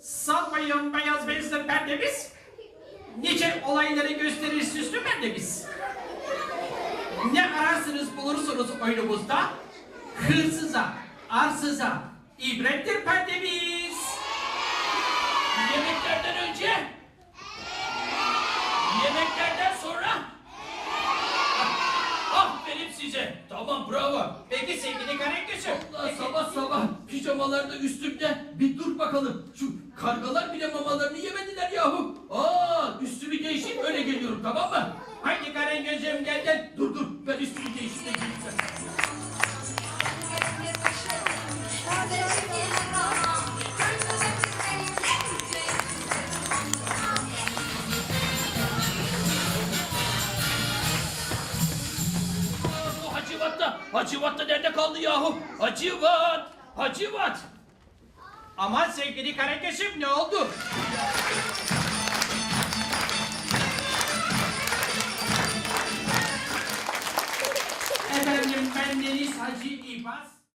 Salmayın beyaz bezli perdemiz. Nice olayları gösterir süslü perdemiz. Ne ararsınız bulursunuz oyunumuzda. Hırsıza, arsıza ibrettir perdemiz. Yemeklerden önce, yemeklerden sonra. Aferin size. Tamam bravo. Peki sevgili Karagöz'üm. Allah sabah sabah pijamalarda üstümde bir dur bakalım. Şu kargalar bile mamalarını yemediler yahu. Aa üstümü değişip öyle geliyorum tamam mı? Haydi Karagöz'üm gel gel. Dur dur ben üstümü değişip de geleyim sen. Aa, Bu Hacivat da, Hacivat da nerede kaldı yahu? Hacivat, Hacivat. Aman sevgili Karagöz'üm ne oldu? Efendim ben Deniz Hacı İbaz.